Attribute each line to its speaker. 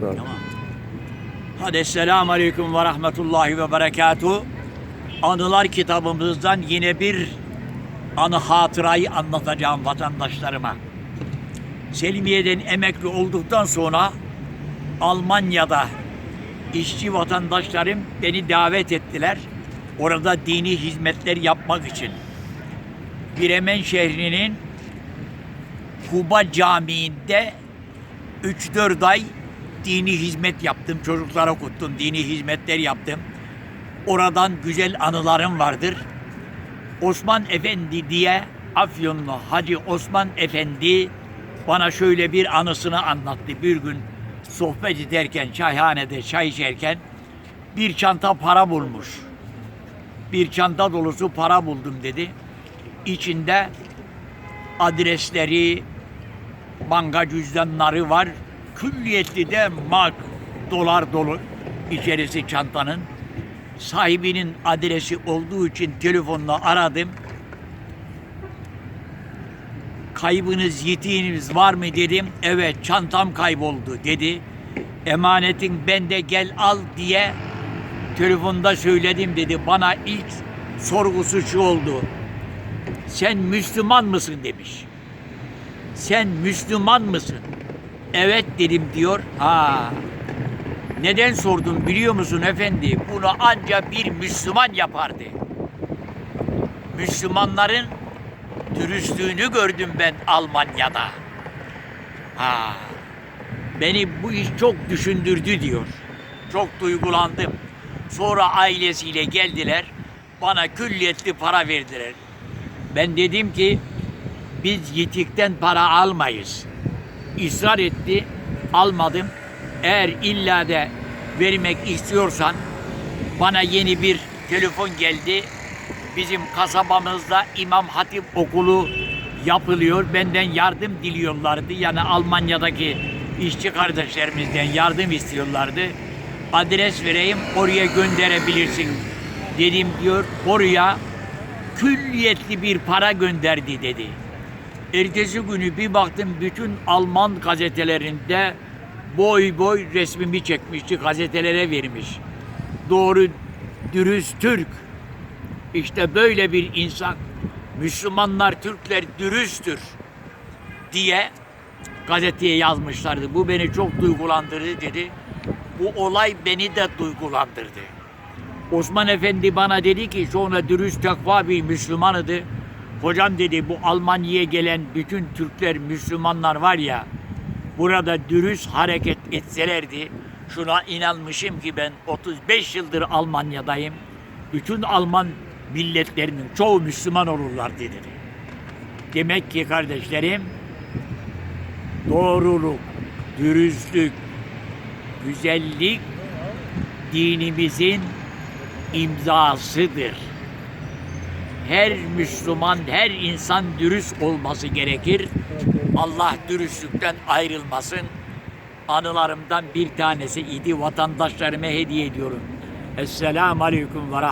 Speaker 1: Tamam.
Speaker 2: Tamam. Hadi Esselamu Aleyküm ve Rahmetullahi ve Berekatuhu. Anılar kitabımızdan yine bir anı hatırayı anlatacağım vatandaşlarıma. Selimiye'den emekli olduktan sonra Almanya'da işçi vatandaşlarım beni davet ettiler. Orada dini hizmetler yapmak için. Bremen şehrinin Kuba Camii'nde 3-4 ay dini hizmet yaptım. Çocuklara okuttum. Dini hizmetler yaptım. Oradan güzel anılarım vardır. Osman Efendi diye Afyonlu Hacı Osman Efendi bana şöyle bir anısını anlattı. Bir gün sohbet ederken, çayhanede çay içerken bir çanta para bulmuş. Bir çanta dolusu para buldum dedi. İçinde adresleri, banka cüzdanları var. Külliyetli de mark, dolar dolu içerisi çantanın. Sahibinin adresi olduğu için telefonla aradım. Kaybınız, yitiğiniz var mı dedim. Evet çantam kayboldu dedi. Emanetin bende gel al diye telefonda söyledim dedi. Bana ilk sorgusu şu oldu. Sen Müslüman mısın demiş. Sen Müslüman mısın? Evet dedim diyor. Ha. Neden sordun biliyor musun efendi? Bunu ancak bir Müslüman yapardı. Müslümanların dürüstlüğünü gördüm ben Almanya'da. Ha. Beni bu iş çok düşündürdü diyor. Çok duygulandım. Sonra ailesiyle geldiler. Bana külliyetli para verdiler. Ben dedim ki biz yitikten para almayız. İsrar etti, almadım. Eğer illa de vermek istiyorsan bana yeni bir telefon geldi. Bizim kasabamızda İmam Hatip okulu yapılıyor. Benden yardım diliyorlardı. Yani Almanya'daki işçi kardeşlerimizden yardım istiyorlardı. Adres vereyim oraya gönderebilirsin dedim diyor. Oraya külliyetli bir para gönderdi dedi. Ertesi günü bir baktım bütün Alman gazetelerinde boy boy resmimi çekmişti gazetelere vermiş. Doğru dürüst Türk. İşte böyle bir insan. Müslümanlar, Türkler dürüsttür diye gazeteye yazmışlardı. Bu beni çok duygulandırdı dedi. Bu olay beni de duygulandırdı. Osman Efendi bana dedi ki sonra dürüst takva bir Müslümanıdı. Hocam dedi bu Almanya'ya gelen bütün Türkler, Müslümanlar var ya burada dürüst hareket etselerdi şuna inanmışım ki ben 35 yıldır Almanya'dayım. Bütün Alman milletlerinin çoğu Müslüman olurlar dedi. Demek ki kardeşlerim doğruluk, dürüstlük, güzellik dinimizin imzasıdır. Her Müslüman, her insan dürüst olması gerekir. Allah dürüstlükten ayrılmasın. Anılarımdan bir tanesi idi. Vatandaşlarıma hediye ediyorum. Esselamu Aleyküm ve.